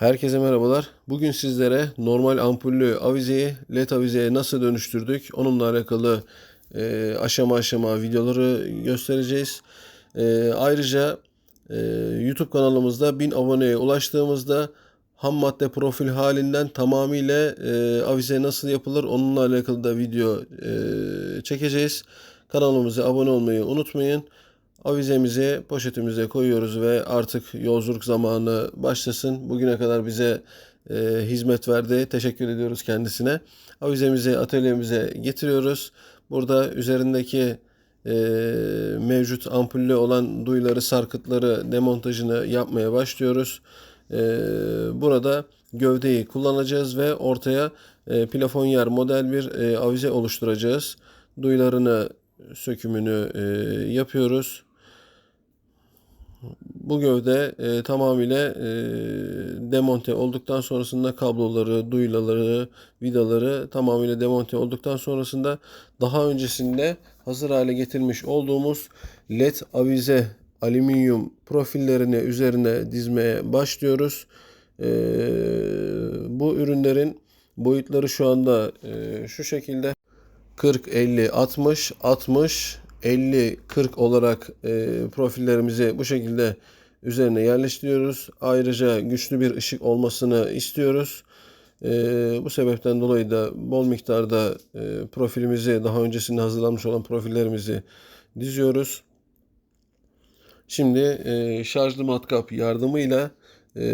Herkese merhabalar. Bugün sizlere normal ampullü avizeyi LED avizeye nasıl dönüştürdük onunla alakalı e, aşama aşama videoları göstereceğiz. E, ayrıca e, YouTube kanalımızda 1000 aboneye ulaştığımızda ham madde profil halinden tamamıyla e, avize nasıl yapılır onunla alakalı da video e, çekeceğiz. Kanalımıza abone olmayı unutmayın. Avizemizi poşetimize koyuyoruz ve artık yolculuk zamanı başlasın. Bugüne kadar bize e, hizmet verdi. Teşekkür ediyoruz kendisine. Avizemizi atölyemize getiriyoruz. Burada üzerindeki e, mevcut ampullü olan duyuları, sarkıtları demontajını yapmaya başlıyoruz. E, burada gövdeyi kullanacağız ve ortaya e, plafon yer model bir e, avize oluşturacağız. Duyularını sökümünü e, yapıyoruz. Bu gövde e, tamamıyla e, demonte olduktan sonrasında kabloları, duyuları, vidaları tamamıyla demonte olduktan sonrasında daha öncesinde hazır hale getirmiş olduğumuz led avize alüminyum profillerini üzerine dizmeye başlıyoruz. E, bu ürünlerin boyutları şu anda e, şu şekilde 40, 50, 60, 60, 50, 40 olarak e, profillerimizi bu şekilde üzerine yerleştiriyoruz. Ayrıca güçlü bir ışık olmasını istiyoruz. E, bu sebepten dolayı da bol miktarda e, profilimizi daha öncesinde hazırlanmış olan profillerimizi diziyoruz. Şimdi e, şarjlı matkap yardımıyla e,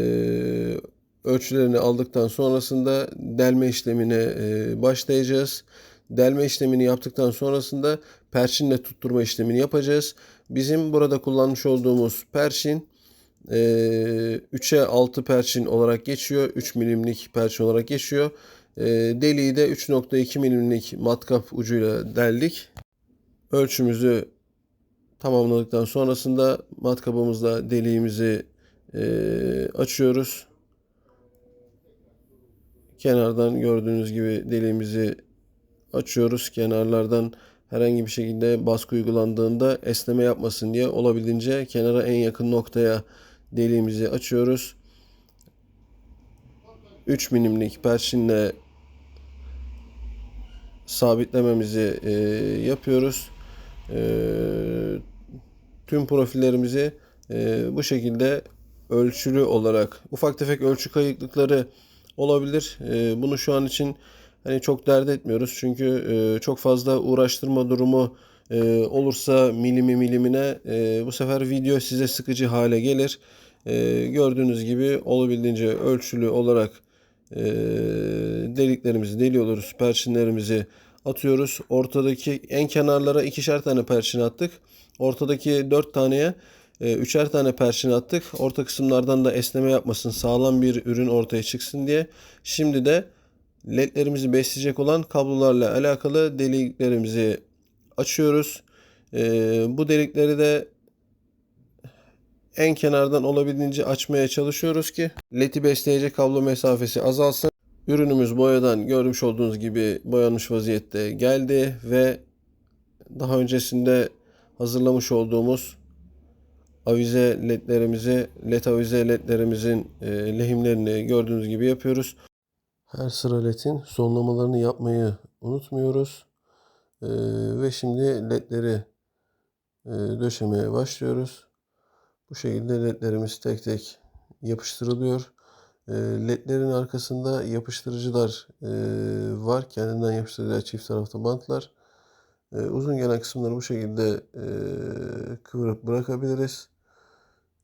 ölçülerini aldıktan sonrasında delme işlemine e, başlayacağız. Delme işlemini yaptıktan sonrasında perçinle tutturma işlemini yapacağız. Bizim burada kullanmış olduğumuz perçin e, 3'e 6 perçin olarak geçiyor. 3 milimlik perçin olarak geçiyor. E, deliği de 3.2 milimlik matkap ucuyla deldik. Ölçümüzü tamamladıktan sonrasında matkabımızla deliğimizi e, açıyoruz. Kenardan gördüğünüz gibi deliğimizi açıyoruz. Kenarlardan herhangi bir şekilde baskı uygulandığında esneme yapmasın diye olabildiğince kenara en yakın noktaya deliğimizi açıyoruz. 3 milimlik perçinle sabitlememizi e, yapıyoruz. E, tüm profillerimizi e, bu şekilde ölçülü olarak ufak tefek ölçü kayıklıkları olabilir. E, bunu şu an için hani çok dert etmiyoruz. Çünkü e, çok fazla uğraştırma durumu e, olursa milimi milimine e, bu sefer video size sıkıcı hale gelir. E, gördüğünüz gibi olabildiğince ölçülü olarak e, deliklerimizi deliyoruz. Perçinlerimizi atıyoruz. Ortadaki en kenarlara ikişer tane perçin attık. Ortadaki dört taneye e, üçer tane perçin attık. Orta kısımlardan da esneme yapmasın, sağlam bir ürün ortaya çıksın diye. Şimdi de ledlerimizi besleyecek olan kablolarla alakalı deliklerimizi açıyoruz. Ee, bu delikleri de en kenardan olabildiğince açmaya çalışıyoruz ki ledi besleyecek kablo mesafesi azalsın. Ürünümüz boyadan görmüş olduğunuz gibi boyanmış vaziyette geldi ve daha öncesinde hazırlamış olduğumuz avize ledlerimizi, led avize ledlerimizin e, lehimlerini gördüğünüz gibi yapıyoruz. Her sıra ledin sonlamalarını yapmayı unutmuyoruz. Ee, ve şimdi ledleri e, döşemeye başlıyoruz. Bu şekilde ledlerimiz tek tek yapıştırılıyor. E, ledlerin arkasında yapıştırıcılar e, var. Kendinden yapıştırıcılar çift tarafta bantlar. E, uzun gelen kısımları bu şekilde e, kıvırıp bırakabiliriz.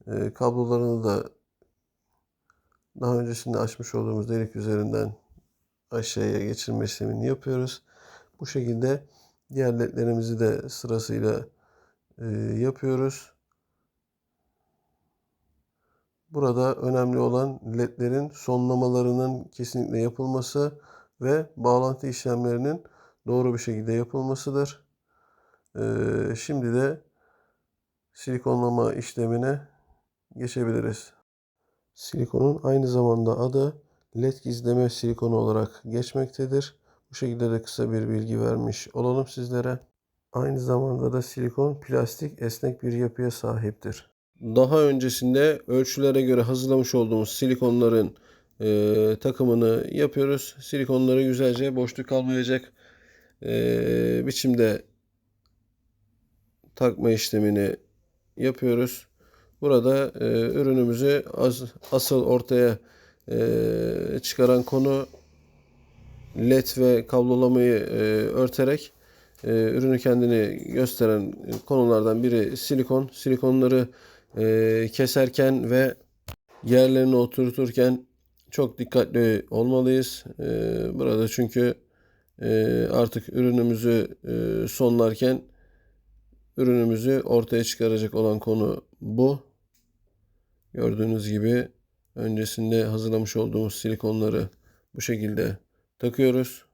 E, kablolarını da daha öncesinde açmış olduğumuz delik üzerinden aşağıya geçirme işlemini yapıyoruz. Bu şekilde diğer ledlerimizi de sırasıyla e, yapıyoruz. Burada önemli olan ledlerin sonlamalarının kesinlikle yapılması ve bağlantı işlemlerinin doğru bir şekilde yapılmasıdır. E, şimdi de silikonlama işlemine geçebiliriz. Silikonun aynı zamanda adı led gizleme silikonu olarak geçmektedir. Bu şekilde de kısa bir bilgi vermiş olalım sizlere. Aynı zamanda da silikon plastik esnek bir yapıya sahiptir. Daha öncesinde ölçülere göre hazırlamış olduğumuz silikonların e, takımını yapıyoruz. Silikonları güzelce boşluk kalmayacak e, biçimde takma işlemini yapıyoruz. Burada e, ürünümüzü az, asıl ortaya e, çıkaran konu led ve kablolamayı e, örterek e, ürünü kendini gösteren konulardan biri silikon. Silikonları e, keserken ve yerlerine oturturken çok dikkatli olmalıyız. Burada çünkü artık ürünümüzü sonlarken ürünümüzü ortaya çıkaracak olan konu bu. Gördüğünüz gibi öncesinde hazırlamış olduğumuz silikonları bu şekilde takıyoruz.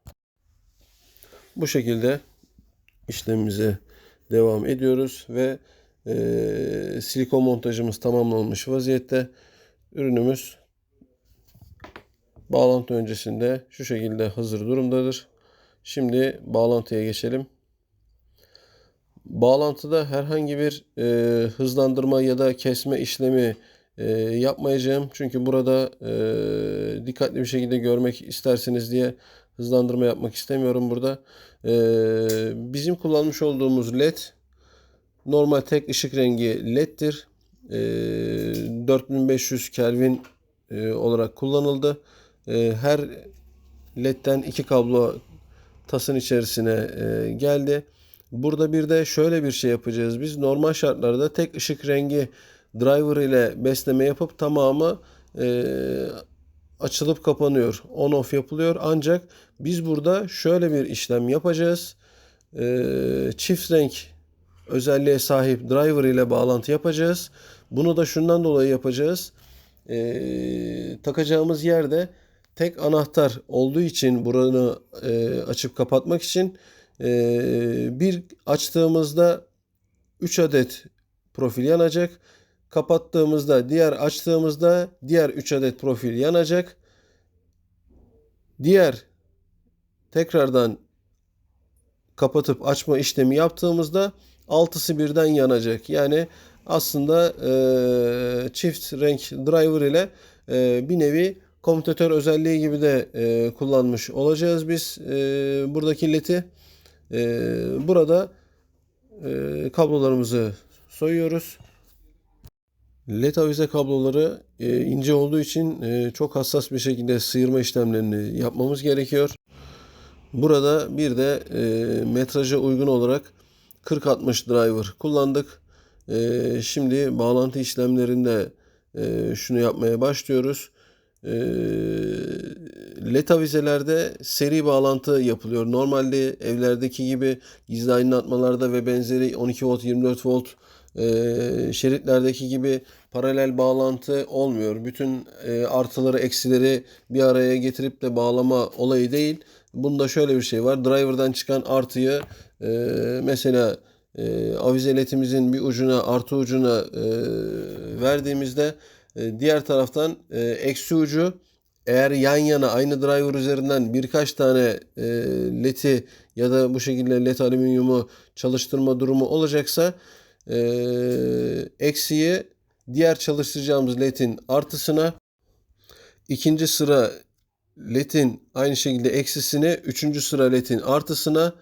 Bu şekilde işlemimize devam ediyoruz ve e, silikon montajımız tamamlanmış vaziyette. Ürünümüz bağlantı öncesinde şu şekilde hazır durumdadır. Şimdi bağlantıya geçelim. Bağlantıda herhangi bir e, hızlandırma ya da kesme işlemi e, yapmayacağım. Çünkü burada e, dikkatli bir şekilde görmek istersiniz diye hızlandırma yapmak istemiyorum burada. E, bizim kullanmış olduğumuz led normal tek ışık rengi leddir. E, 4500 Kelvin e, olarak kullanıldı. E, her ledden iki kablo tasın içerisine e, geldi. Burada bir de şöyle bir şey yapacağız. Biz normal şartlarda tek ışık rengi driver ile besleme yapıp tamamı e, açılıp kapanıyor. On off yapılıyor. Ancak biz burada şöyle bir işlem yapacağız. E, çift renk özelliğe sahip driver ile bağlantı yapacağız. Bunu da şundan dolayı yapacağız. E, takacağımız yerde tek anahtar olduğu için buranı e, açıp kapatmak için e, bir açtığımızda 3 adet profil yanacak. Kapattığımızda diğer açtığımızda diğer 3 adet profil yanacak. Diğer tekrardan kapatıp açma işlemi yaptığımızda altısı birden yanacak. Yani aslında e, çift renk driver ile e, bir nevi komutatör özelliği gibi de e, kullanmış olacağız biz e, buradaki leti. E, burada e, kablolarımızı soyuyoruz. LED avize kabloları e, ince olduğu için e, çok hassas bir şekilde sıyırma işlemlerini yapmamız gerekiyor. Burada bir de e, metraja uygun olarak 40-60 driver kullandık. E, şimdi bağlantı işlemlerinde e, şunu yapmaya başlıyoruz. E, LED avizelerde seri bağlantı yapılıyor. Normalde evlerdeki gibi gizli aydınlatmalarda ve benzeri 12 volt 24 volt e, şeritlerdeki gibi paralel bağlantı olmuyor. Bütün e, artıları eksileri bir araya getirip de bağlama olayı değil. Bunda şöyle bir şey var. Driver'dan çıkan artıyı e, mesela e, avize ledimizin bir ucuna artı ucuna e, verdiğimizde e, diğer taraftan e, eksi ucu eğer yan yana aynı driver üzerinden birkaç tane e, leti ya da bu şekilde led alüminyumu çalıştırma durumu olacaksa e, eksiği diğer çalıştıracağımız ledin artısına ikinci sıra ledin aynı şekilde eksisini üçüncü sıra ledin artısına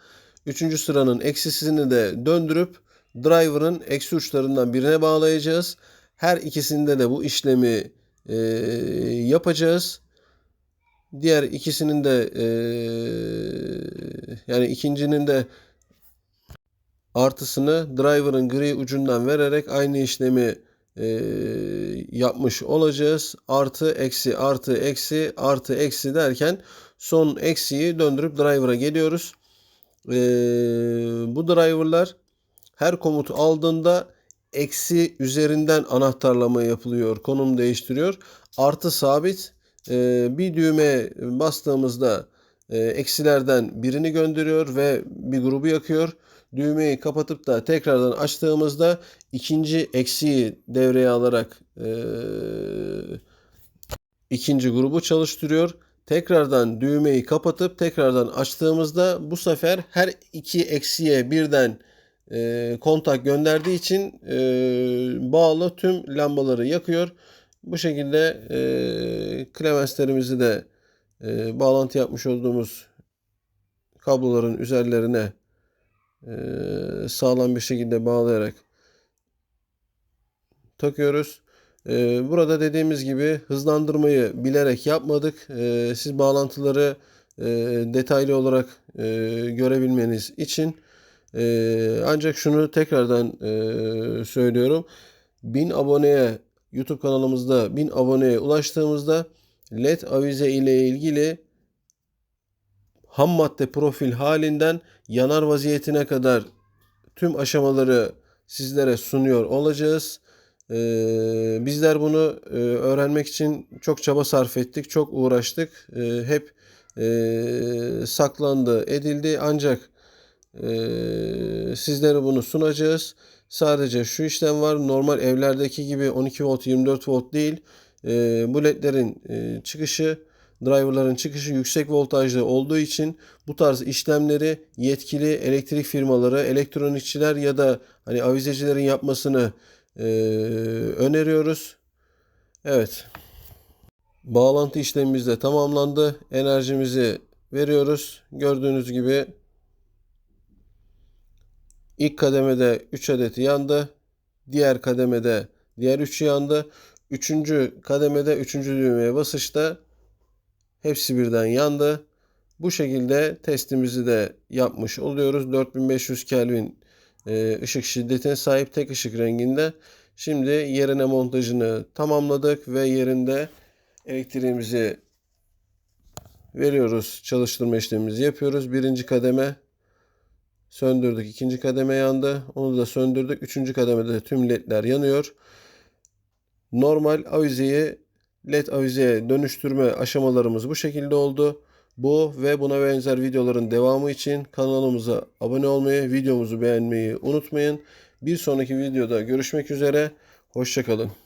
üçüncü sıranın eksisini de döndürüp driver'ın eksi uçlarından birine bağlayacağız. Her ikisinde de bu işlemi e, yapacağız. Diğer ikisinin de e, yani ikincinin de artısını driver'ın gri ucundan vererek aynı işlemi e, yapmış olacağız. Artı eksi artı eksi artı eksi derken son eksiyi döndürüp driver'a geliyoruz. E, bu driver'lar her komutu aldığında eksi üzerinden anahtarlama yapılıyor. Konum değiştiriyor. Artı sabit e, bir düğme bastığımızda e, eksilerden birini gönderiyor ve bir grubu yakıyor. Düğmeyi kapatıp da tekrardan açtığımızda ikinci eksiği devreye alarak e, ikinci grubu çalıştırıyor. Tekrardan düğmeyi kapatıp tekrardan açtığımızda bu sefer her iki eksiğe birden e, kontak gönderdiği için e, bağlı tüm lambaları yakıyor. Bu şekilde e, klemenslerimizi de e, bağlantı yapmış olduğumuz kabloların üzerlerine e, sağlam bir şekilde bağlayarak takıyoruz. E, burada dediğimiz gibi hızlandırmayı bilerek yapmadık. E, siz bağlantıları e, detaylı olarak e, görebilmeniz için. E, ancak şunu tekrardan söylüyorum. 1000 aboneye YouTube kanalımızda 1000 aboneye ulaştığımızda LED avize ile ilgili ham madde profil halinden yanar vaziyetine kadar tüm aşamaları sizlere sunuyor olacağız. Ee, bizler bunu e, öğrenmek için çok çaba sarf ettik, çok uğraştık. Ee, hep e, saklandı, edildi ancak e, sizlere bunu sunacağız. Sadece şu işlem var. Normal evlerdeki gibi 12 volt 24 volt değil. E, bu ledlerin çıkışı driverların çıkışı yüksek voltajlı olduğu için bu tarz işlemleri yetkili elektrik firmaları, elektronikçiler ya da hani avizecilerin yapmasını e, öneriyoruz. Evet. Bağlantı işlemimiz de tamamlandı. Enerjimizi veriyoruz. Gördüğünüz gibi ilk kademede 3 adeti yandı. Diğer kademede diğer 3 yandı. Üçüncü kademede üçüncü düğmeye basışta hepsi birden yandı. Bu şekilde testimizi de yapmış oluyoruz. 4500 Kelvin e, ışık şiddetine sahip tek ışık renginde. Şimdi yerine montajını tamamladık ve yerinde elektriğimizi veriyoruz. Çalıştırma işlemimizi yapıyoruz. Birinci kademe söndürdük. ikinci kademe yandı. Onu da söndürdük. Üçüncü kademede tüm ledler yanıyor. Normal avizeyi LED avizeye dönüştürme aşamalarımız bu şekilde oldu. Bu ve buna benzer videoların devamı için kanalımıza abone olmayı, videomuzu beğenmeyi unutmayın. Bir sonraki videoda görüşmek üzere. Hoşçakalın.